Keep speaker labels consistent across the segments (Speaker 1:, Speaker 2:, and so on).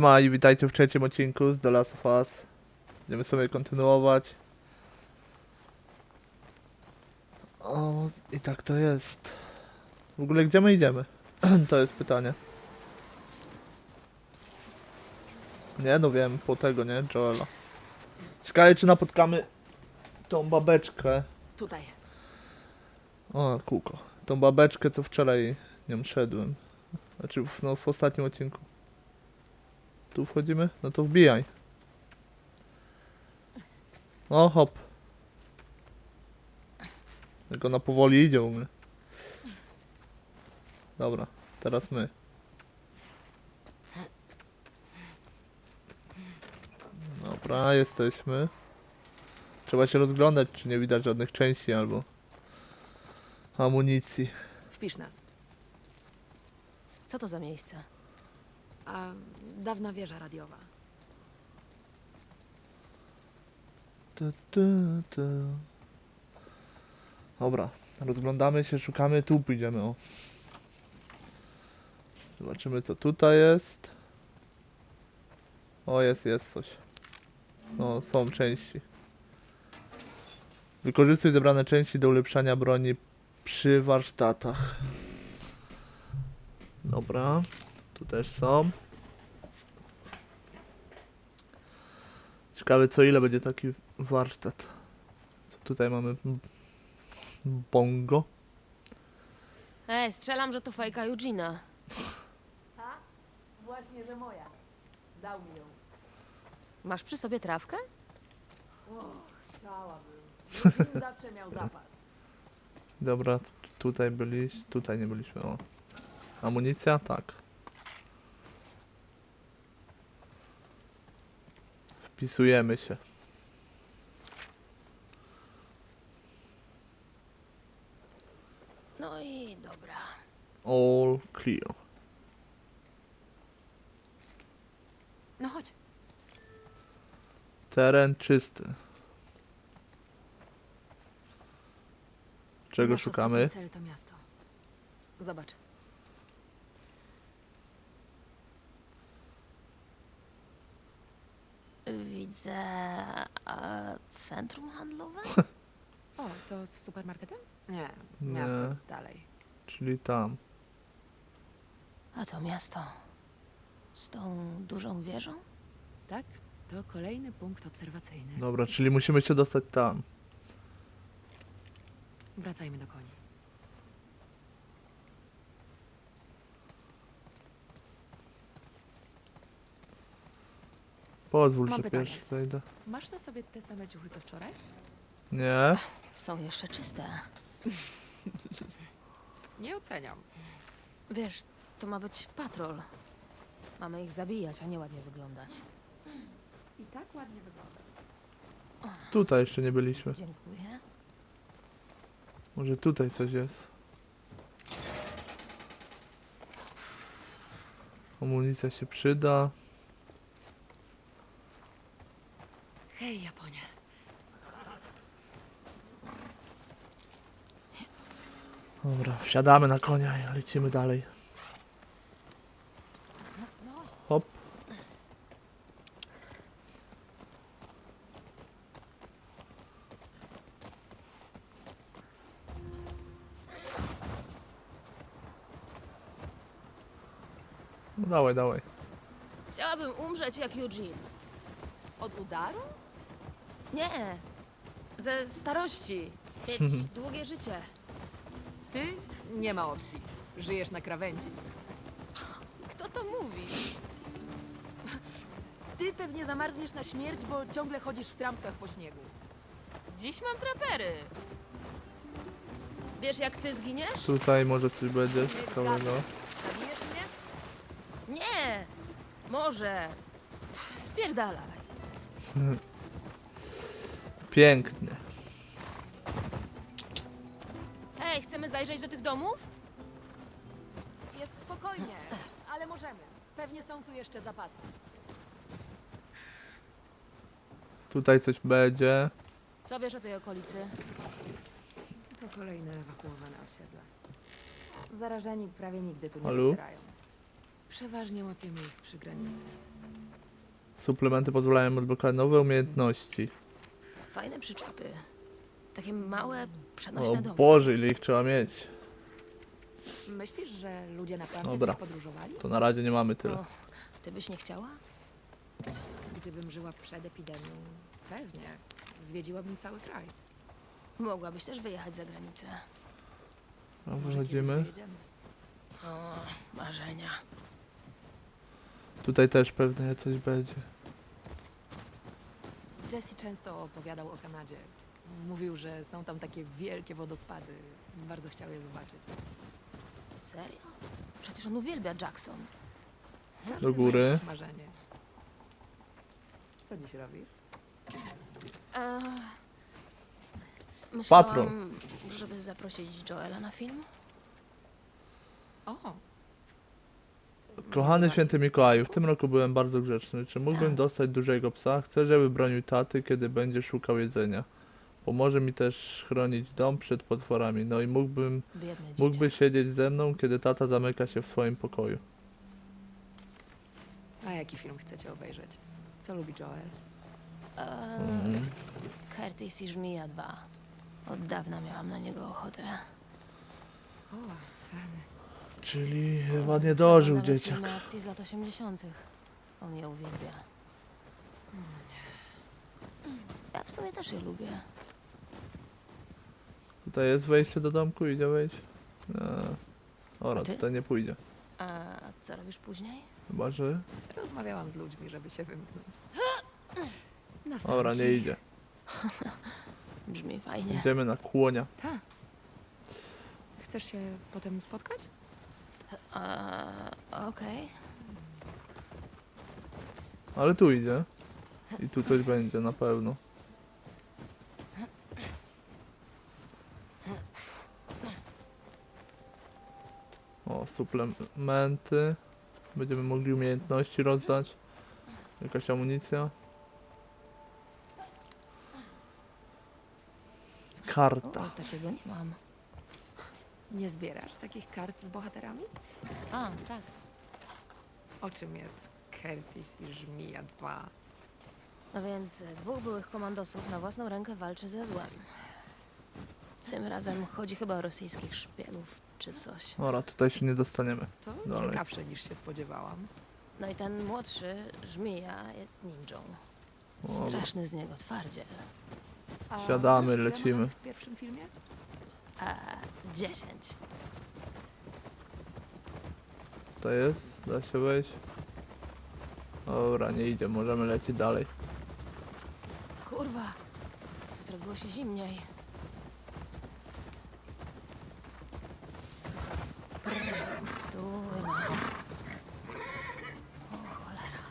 Speaker 1: Ma i witajcie w trzecim odcinku z The Last of Us. Będziemy sobie kontynuować. O, i tak to jest. W ogóle gdzie my idziemy? to jest pytanie. Nie, no wiem, po tego, nie? Joela. Ciekawe, czy napotkamy tą babeczkę.
Speaker 2: Tutaj.
Speaker 1: O, kółko. Tą babeczkę, co wczoraj nią szedłem. Znaczy, no w ostatnim odcinku. Tu wchodzimy? No to wbijaj. O, hop. Tylko na powoli idzie u mnie. Dobra, teraz my. Dobra, jesteśmy. Trzeba się rozglądać, czy nie widać żadnych części albo amunicji.
Speaker 2: Wpisz nas.
Speaker 3: Co to za miejsce?
Speaker 2: A dawna wieża radiowa.
Speaker 1: Tu, tu, tu. Dobra, rozglądamy się, szukamy, tu pójdziemy, o. Zobaczymy co tutaj jest. O, jest, jest coś. No, są części. Wykorzystuj zebrane części do ulepszania broni przy warsztatach. Dobra, tu też są. Ciekawe co ile będzie taki warsztat. Co tutaj mamy? Bongo.
Speaker 3: Ej, strzelam, że to fajka Eugina.
Speaker 2: Właśnie, że moja. Dał mi ją.
Speaker 3: Masz przy sobie trawkę?
Speaker 2: O, chciałabym. Eugene zawsze miał zapas.
Speaker 1: Dobra, t- tutaj byliśmy, tutaj nie byliśmy, o. Amunicja? Tak. Wpisujemy się.
Speaker 3: No i dobra.
Speaker 1: All clear.
Speaker 2: No chodź.
Speaker 1: Teren czysty. Czego
Speaker 2: Nasz
Speaker 1: szukamy?
Speaker 2: ostatni cel to miasto. Zobacz.
Speaker 3: Widzę e, centrum handlowe?
Speaker 2: O, to z supermarketem? Nie,
Speaker 1: Nie.
Speaker 2: miasto jest dalej.
Speaker 1: Czyli tam.
Speaker 3: A to miasto. Z tą dużą wieżą?
Speaker 2: Tak? To kolejny punkt obserwacyjny.
Speaker 1: Dobra, czyli musimy się dostać tam.
Speaker 2: Wracajmy do koni.
Speaker 1: Pozwól,
Speaker 2: Mam
Speaker 1: że
Speaker 2: pytanie.
Speaker 1: pierwszy zejdę.
Speaker 2: Masz na sobie te same ciuchy co wczoraj?
Speaker 1: Nie?
Speaker 3: Są jeszcze czyste.
Speaker 2: Nie oceniam.
Speaker 3: Wiesz, to ma być patrol. Mamy ich zabijać, a nie ładnie wyglądać.
Speaker 2: I tak ładnie wygląda.
Speaker 1: Tutaj jeszcze nie byliśmy.
Speaker 3: Dziękuję.
Speaker 1: Może tutaj coś jest. Amunicja się przyda.
Speaker 2: Hej, Japonia.
Speaker 1: Dobra, wsiadamy na konia i lecimy dalej. Hop. No dawaj, dawaj.
Speaker 3: Chciałabym umrzeć jak Eugene.
Speaker 2: od udaru?
Speaker 3: Nie. Ze starości. Mieć długie życie.
Speaker 2: Ty? Nie ma opcji. Żyjesz na krawędzi.
Speaker 3: Kto to mówi?
Speaker 2: Ty pewnie zamarzniesz na śmierć, bo ciągle chodzisz w trampkach po śniegu.
Speaker 3: Dziś mam trapery. Wiesz, jak ty zginiesz?
Speaker 1: Tutaj może coś będzie ciekawego.
Speaker 2: Zabijesz mnie?
Speaker 3: Nie! Może. Pff, Spierdalaj.
Speaker 1: Pięknie.
Speaker 3: Ej, chcemy zajrzeć do tych domów?
Speaker 2: Jest spokojnie, ale możemy. Pewnie są tu jeszcze zapasy.
Speaker 1: Tutaj coś będzie.
Speaker 3: Co wiesz o tej okolicy?
Speaker 2: To kolejne ewakuowane osiedle. Zarażeni prawie nigdy tu nie
Speaker 1: Halo?
Speaker 2: Przeważnie łapiemy ich przy granicy.
Speaker 1: Suplementy pozwalają odblokować nowe umiejętności.
Speaker 3: Fajne przyczepy. Takie małe,
Speaker 1: O
Speaker 3: przenośne domy.
Speaker 1: Boże, ile ich trzeba mieć.
Speaker 2: Myślisz, że ludzie naprawdę
Speaker 1: Dobra.
Speaker 2: podróżowali?
Speaker 1: To na razie nie mamy tyle.
Speaker 3: O, ty byś nie chciała?
Speaker 2: Gdybym żyła przed epidemią, pewnie. Zwiedziłabym cały kraj.
Speaker 3: Mogłabyś też wyjechać za granicę.
Speaker 1: No,
Speaker 2: Może
Speaker 1: wychodzimy.
Speaker 2: wyjedziemy.
Speaker 3: O, marzenia.
Speaker 1: Tutaj też pewnie coś będzie.
Speaker 2: Jesse często opowiadał o Kanadzie. Mówił, że są tam takie wielkie wodospady. Bardzo chciał je zobaczyć.
Speaker 3: Serio? Przecież on uwielbia Jackson.
Speaker 2: Każdy
Speaker 1: Do góry.
Speaker 2: Marzenie. Co dziś robisz?
Speaker 3: Eee, myślałam,
Speaker 1: Patrol.
Speaker 3: żeby zaprosić Joela na film.
Speaker 2: O,
Speaker 1: Kochany święty Mikołaju, w tym roku byłem bardzo grzeczny. Czy mógłbym dostać dużego psa? Chcę, żeby bronił taty, kiedy będzie szukał jedzenia. Pomoże mi też chronić dom przed potworami. No i mógłbym,
Speaker 3: Biedny dzieciak.
Speaker 1: mógłby siedzieć ze mną, kiedy tata zamyka się w swoim pokoju.
Speaker 2: a jaki film chcecie obejrzeć? Co lubi Joel?
Speaker 3: Eee. Curtis i Żmija 2. Od dawna miałam na niego ochotę.
Speaker 2: O, rany.
Speaker 1: Czyli chyba nie dożył
Speaker 3: Oglądamy
Speaker 1: dzieciak.
Speaker 3: filmy akcji z lat 80. On je uwielbia. Ja w sumie też je lubię.
Speaker 1: Tutaj jest wejście do domku, idzie wejść? Ora,
Speaker 3: A ty?
Speaker 1: tutaj nie pójdzie.
Speaker 3: A co robisz później?
Speaker 1: Chyba, że...
Speaker 2: Rozmawiałam z ludźmi, żeby się wymknąć. Na
Speaker 1: Ora, nie idzie.
Speaker 3: Brzmi fajnie.
Speaker 1: Idziemy na kłonia.
Speaker 2: Tak. Chcesz się potem spotkać?
Speaker 3: Eee, Okej.
Speaker 1: Ale tu idzie. I tu coś będzie, na pewno. O, suplementy. Będziemy mogli umiejętności rozdać. Jakaś amunicja. Karta.
Speaker 3: O, takiego nie mam.
Speaker 2: Nie zbierasz takich kart z bohaterami?
Speaker 3: A, tak.
Speaker 2: O czym jest Curtis i Żmija 2?
Speaker 3: No więc dwóch byłych komandosów na własną rękę walczy ze złem. Tym razem chodzi chyba o rosyjskich szpiegów czy coś.
Speaker 1: Ora, tutaj się nie dostaniemy.
Speaker 2: To
Speaker 1: Dalej.
Speaker 2: ciekawsze niż się spodziewałam.
Speaker 3: No i ten młodszy, Żmija, jest ninją. Straszny z niego twardziel.
Speaker 2: A
Speaker 1: Siadamy, lecimy.
Speaker 2: w pierwszym filmie?
Speaker 3: A, dziesięć.
Speaker 1: To jest? Da się wejść? Dobra, nie idzie, możemy lecieć dalej.
Speaker 3: Kurwa, zrobiło się zimniej. Stój, no. O cholera.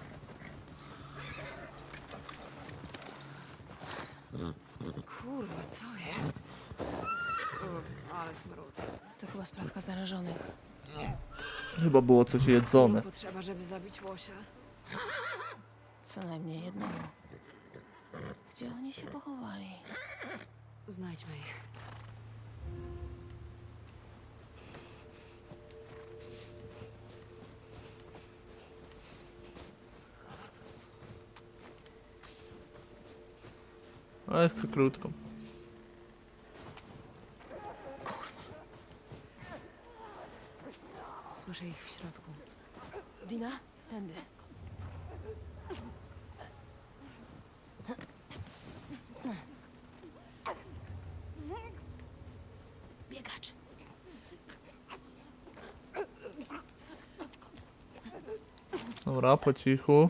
Speaker 2: Kurwa, co jest? ale smród.
Speaker 3: Chyba sprawka zarażonych.
Speaker 1: Chyba było coś jedzone.
Speaker 2: Potrzeba, żeby zabić łosia.
Speaker 3: Co najmniej jednego. Gdzie oni się pochowali?
Speaker 2: Znajdźmy ich.
Speaker 1: Ale chcę krótką.
Speaker 2: Słyszę ich w środku.
Speaker 3: Dina? Tędy. Biegacz.
Speaker 1: Dobra, po cichu.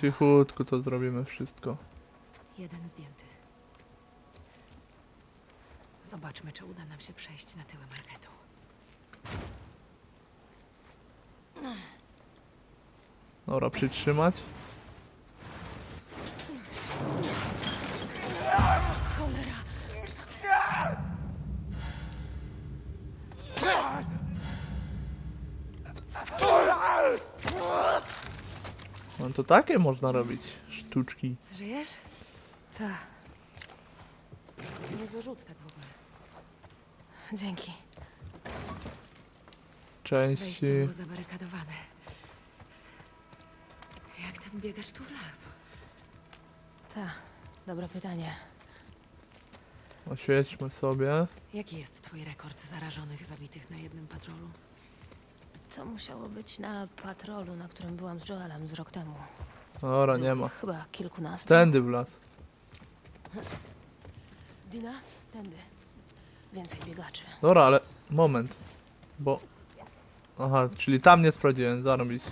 Speaker 1: Cichutku to zrobimy wszystko.
Speaker 2: Jeden zdjęty. Zobaczmy, czy uda nam się przejść na tyły marketu.
Speaker 1: Dobra, przytrzymać. No to takie można robić sztuczki.
Speaker 2: Żyjesz? Tak. niezły rzut tak w ogóle.
Speaker 3: Dzięki.
Speaker 1: Części.
Speaker 2: Wejście było zabarykadowane. Jak ten biegacz tu wlazł?
Speaker 3: Ta, dobre pytanie.
Speaker 1: Oświećmy sobie.
Speaker 2: Jaki jest twój rekord zarażonych zabitych na jednym patrolu?
Speaker 3: To musiało być na patrolu, na którym byłam z Joelem z rok temu.
Speaker 1: Dobra, nie ma.
Speaker 3: Chyba kilkunastu.
Speaker 1: Tędy w las.
Speaker 3: Dina? Tędy. Więcej biegaczy.
Speaker 1: Dobra, ale moment. Bo... Aha, czyli tam nie sprawdziłem, zarobiście.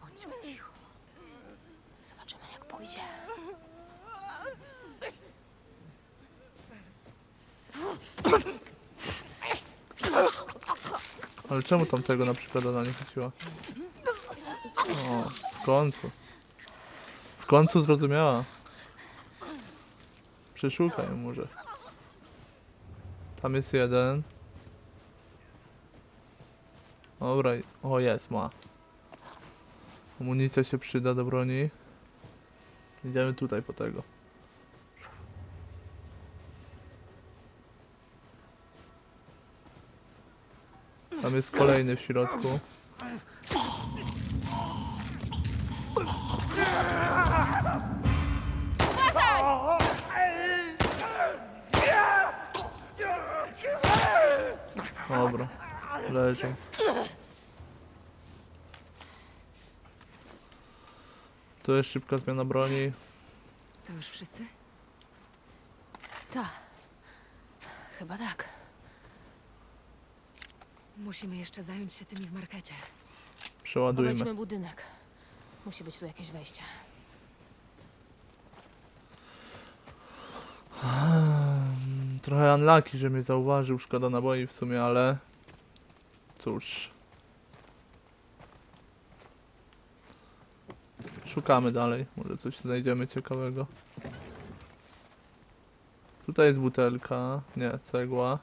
Speaker 2: Bądźmy cicho.
Speaker 3: Zobaczymy, jak pójdzie.
Speaker 1: Ale czemu tam tego na przykład ona nie chwyciła? O, w końcu. W końcu zrozumiała. Przeszukaj może. Tam jest jeden. Dobra, o jest, ma. Amunicja się przyda do broni. Idziemy tutaj po tego. Tam jest kolejny w środku. Dobra, leżą. To jest szybka zmiana broni.
Speaker 2: To już wszyscy?
Speaker 3: Ta. Chyba tak.
Speaker 2: Musimy jeszcze zająć się tymi w markecie.
Speaker 1: Przeładujmy.
Speaker 3: Obejdźmy budynek. Musi być tu jakieś wejście.
Speaker 1: Trochę unlucky, że mnie zauważył, szkoda naboi w sumie, ale cóż. Szukamy dalej, może coś znajdziemy ciekawego. Tutaj jest butelka, nie, cegła.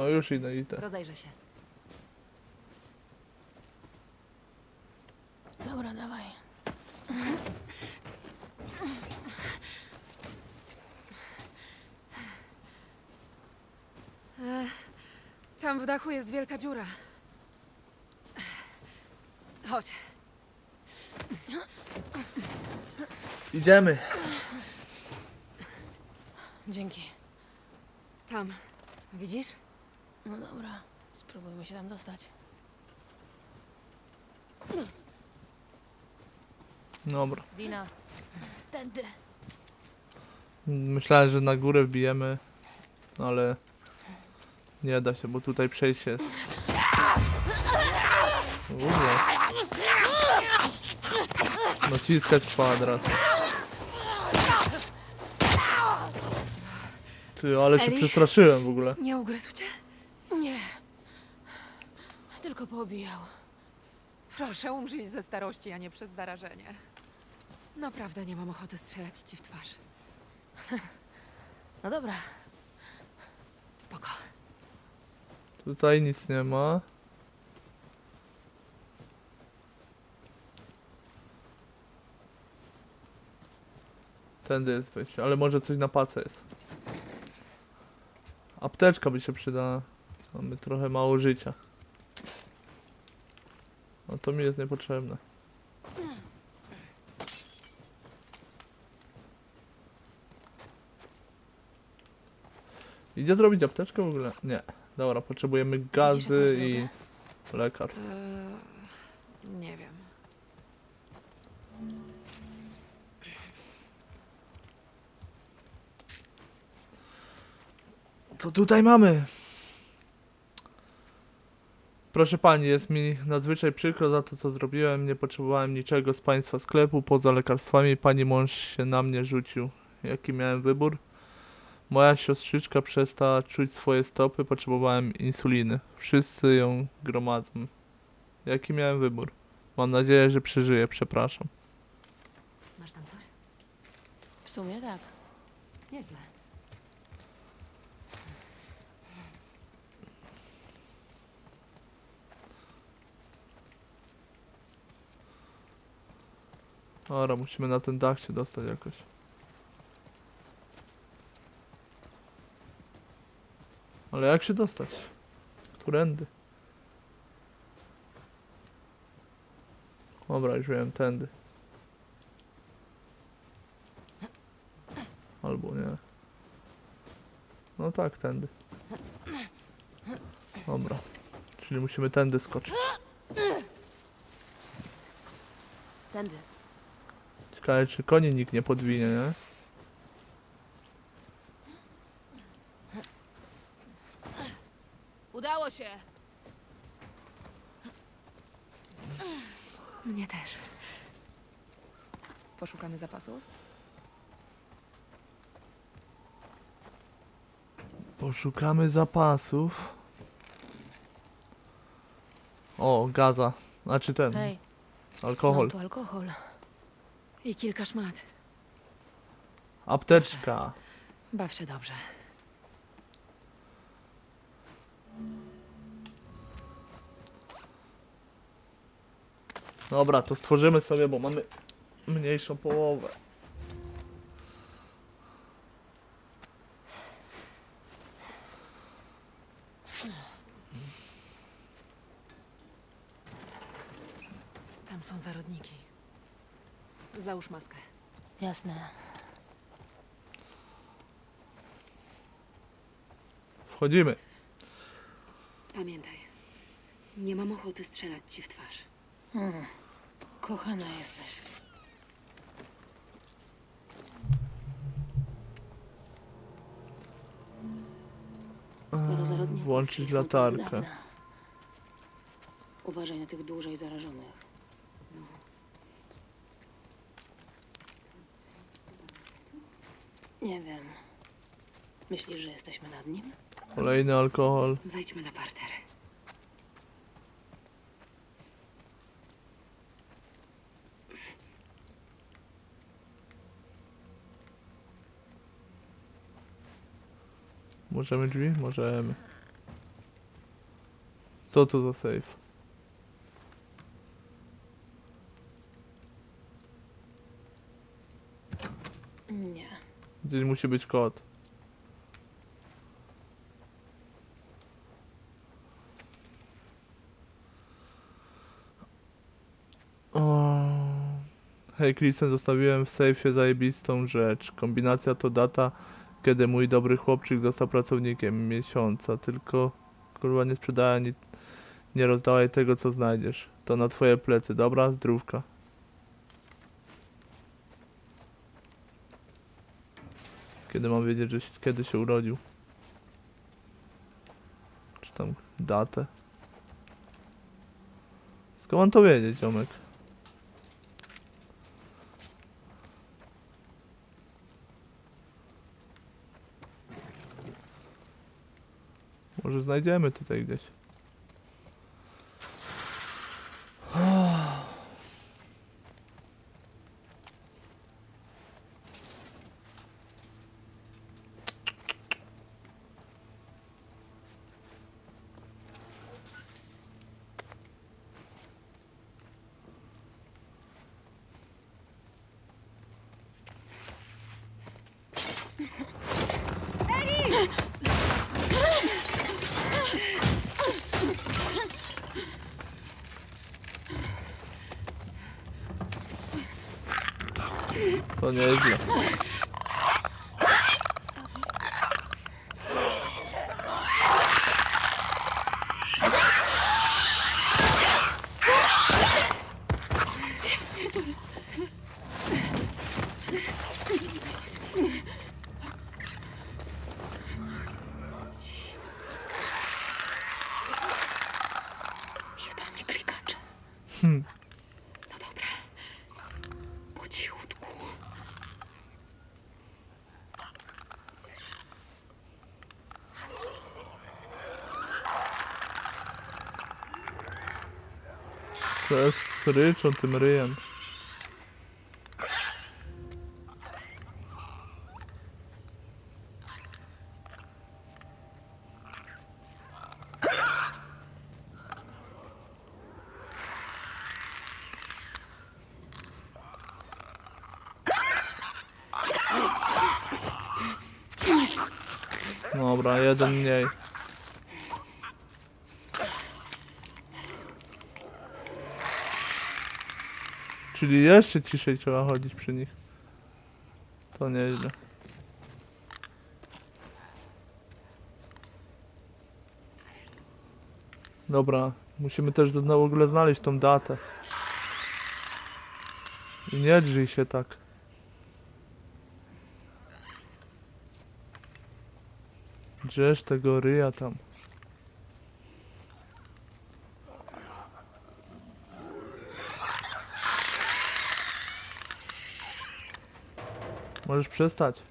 Speaker 1: No już idę, idę.
Speaker 2: rozejrzę się.
Speaker 3: Dobra, dawaj.
Speaker 2: Tam w dachu jest wielka dziura. Chodź.
Speaker 1: Idziemy.
Speaker 3: Dzięki.
Speaker 2: Tam. Widzisz?
Speaker 3: No dobra. Spróbujmy się tam dostać.
Speaker 1: Dobra.
Speaker 3: Dina. Tędy.
Speaker 1: Myślałem, że na górę wbijemy, ale nie da się, bo tutaj przejście jest. Uuu. Naciskać kwadrat. Ty, ale się
Speaker 2: Eli?
Speaker 1: przestraszyłem w ogóle.
Speaker 2: Nie ugryzł cię?
Speaker 3: Tylko poobijał.
Speaker 2: Proszę umrzyj ze starości, a nie przez zarażenie. Naprawdę nie mam ochoty strzelać ci w twarz.
Speaker 3: No dobra.
Speaker 2: Spoko.
Speaker 1: Tutaj nic nie ma. Tędy jest wejście, ale może coś na pace jest. Apteczka by się przydała. Mamy trochę mało życia. No to mi jest niepotrzebne. Idzie zrobić apteczkę w ogóle? Nie. Dobra, potrzebujemy gazy i lekarstw.
Speaker 2: Eee, nie wiem.
Speaker 1: To tutaj mamy. Proszę pani, jest mi nadzwyczaj przykro za to, co zrobiłem. Nie potrzebowałem niczego z państwa sklepu poza lekarstwami. Pani mąż się na mnie rzucił. Jaki miałem wybór? Moja siostrzyczka przestała czuć swoje stopy, potrzebowałem insuliny. Wszyscy ją gromadzą. Jaki miałem wybór? Mam nadzieję, że przeżyję, przepraszam.
Speaker 2: Masz tam coś?
Speaker 3: W sumie tak.
Speaker 2: Nieźle.
Speaker 1: Dobra, musimy na ten dach się dostać jakoś. Ale jak się dostać? Którędy? Dobra, już wiem, tędy. Albo nie. No tak, tędy. Dobra. Czyli musimy tędy skoczyć.
Speaker 3: Tędy.
Speaker 1: Ciekawe, czy koni nikt nie podwinie, nie?
Speaker 3: Udało się!
Speaker 2: Mnie też. Poszukamy zapasów?
Speaker 1: Poszukamy zapasów. O, gaza. Znaczy ten,
Speaker 3: Hej,
Speaker 1: alkohol.
Speaker 3: tu alkohol.
Speaker 2: I kilka szmat.
Speaker 1: Apteczka.
Speaker 2: Baw się dobrze.
Speaker 1: Dobra, to stworzymy sobie, bo mamy mniejszą połowę.
Speaker 2: Tam są zarodniki. Załóż maskę.
Speaker 3: Jasne.
Speaker 1: Wchodzimy.
Speaker 4: Pamiętaj, nie mam ochoty strzelać ci w twarz.
Speaker 3: Hmm. Kochana jesteś. Sporo zarodników.
Speaker 1: Włączyć
Speaker 3: Są tu od
Speaker 1: latarkę.
Speaker 3: dawna.
Speaker 4: Uważaj na tych dłużej zarażonych.
Speaker 3: Nie wiem. Myślisz, że jesteśmy nad nim?
Speaker 1: Kolejny alkohol.
Speaker 4: Zejdźmy na parter.
Speaker 1: Możemy drzwi? Możemy. Co to za safe?
Speaker 3: Nie.
Speaker 1: Gdzieś musi być kod. O. Hej Kristen, zostawiłem w sejfie zajebistą rzecz. Kombinacja to data, kiedy mój dobry chłopczyk został pracownikiem miesiąca. Tylko kurwa nie sprzedaj ani nie rozdawaj tego co znajdziesz. To na twoje plecy, dobra? Zdrówka. Kiedy mam wiedzieć, że się- kiedy się urodził? Czy tam datę? Skąd mam to wiedzieć, ziomek? Może znajdziemy tutaj gdzieś. To nieźle.
Speaker 4: Chyba
Speaker 1: Teraz ryczą tym ryjem. Dobra, jeden mniej. Czyli jeszcze ciszej trzeba chodzić przy nich. To nieźle. Dobra, musimy też do- w ogóle znaleźć tą datę. I nie drzyj się tak. Drzesz tego ryja tam. Możesz przestać.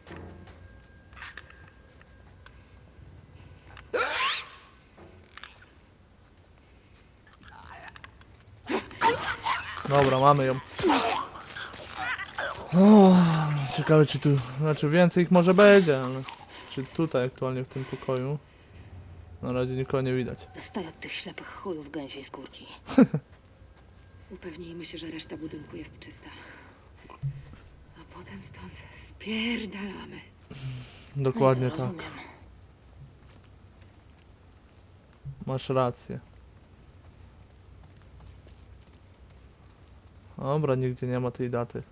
Speaker 1: Dobra, mamy ją. O, ciekawe czy tu, znaczy więcej ich może będzie, ale czy tutaj aktualnie w tym pokoju? Na razie nikogo nie widać.
Speaker 4: Dostaję od tych ślepych chujów gęsiej skórki. Upewnijmy się, że reszta budynku jest czysta. Spierdalamy.
Speaker 1: Dokładnie
Speaker 3: No
Speaker 1: tak.
Speaker 3: Rozumiem.
Speaker 1: Masz rację. Dobra, nigdzie nie ma tej daty.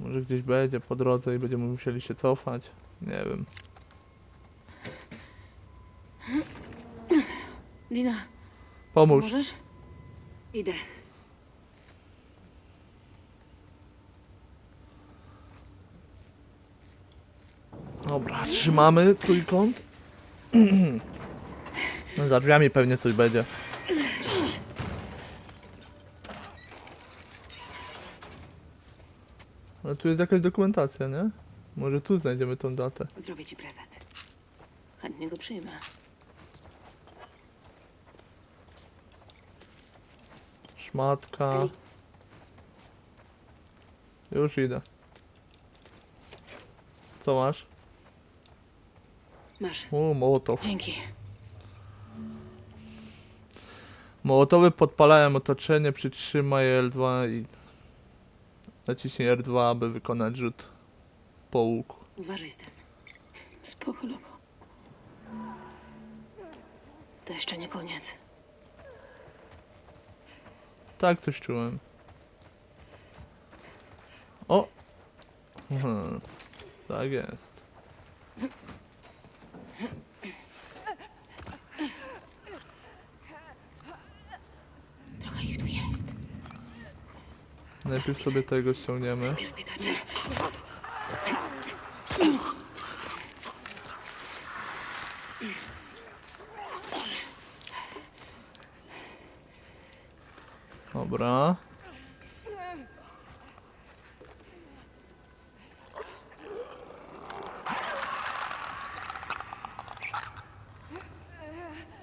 Speaker 1: Może gdzieś będzie po drodze i będziemy musieli się cofać. Nie wiem.
Speaker 4: Dina,
Speaker 1: Pomóż.
Speaker 4: możesz? Idę.
Speaker 1: Dobra, trzymamy trójkąt. No, Za drzwiami pewnie coś będzie. Ale tu jest jakaś dokumentacja, nie? Może tu znajdziemy tą datę.
Speaker 4: Zrobię ci prezent.
Speaker 3: Chętnie go przyjmę.
Speaker 1: Szmatka. Już idę. Co masz?
Speaker 4: Masz.
Speaker 1: O, mołotow.
Speaker 4: Dzięki.
Speaker 1: Mołotowy podpalają otoczenie, przytrzymaj L2 i naciśnij R2, aby wykonać rzut po łuku.
Speaker 4: Uważaj z tym.
Speaker 3: Spoko, logo. To jeszcze nie koniec.
Speaker 1: Tak coś czułem. O! Mhm. Tak jest.
Speaker 4: Trochę ich tu jest.
Speaker 1: Najpierw sobie tego ściągniemy. Dobra.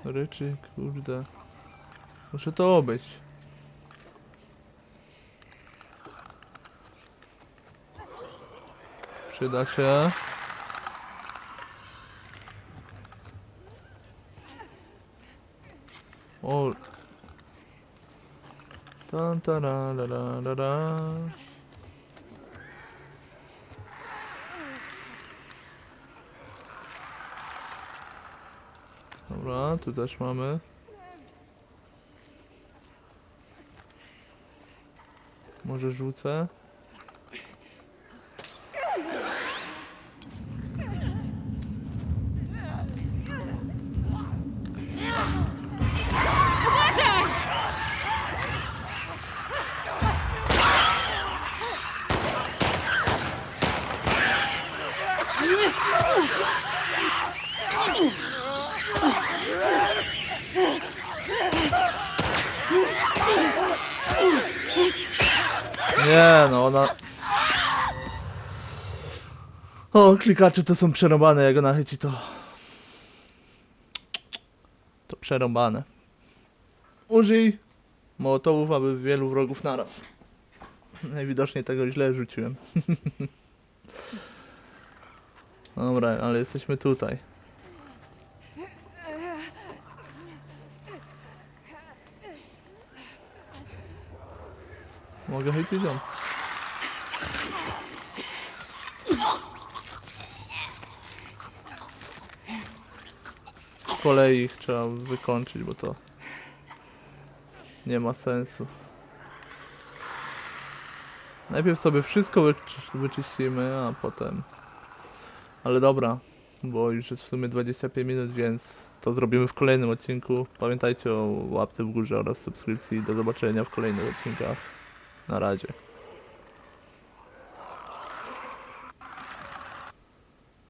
Speaker 1: Ryczy, kurde. Muszę to obejść. Przyda się. O, Tan, tara, la, la, la, la. Dobra, tu też mamy. Może rzucę. Nie no, ona... Klikacze to są przerąbane, jak ona chyci to... To przerąbane. Użyj mołotowów, aby wielu wrogów naraz. Najwidoczniej tego źle rzuciłem. Dobra, ale jesteśmy tutaj. Mogę chycić ją. Kolei ich trzeba wykończyć, bo to nie ma sensu. Najpierw sobie wszystko wyczy- wyczyścimy, a potem... Ale dobra, bo już jest w sumie 25 minut, więc to zrobimy w kolejnym odcinku. Pamiętajcie o łapce w górze oraz subskrypcji. Do zobaczenia w kolejnych odcinkach. Na razie.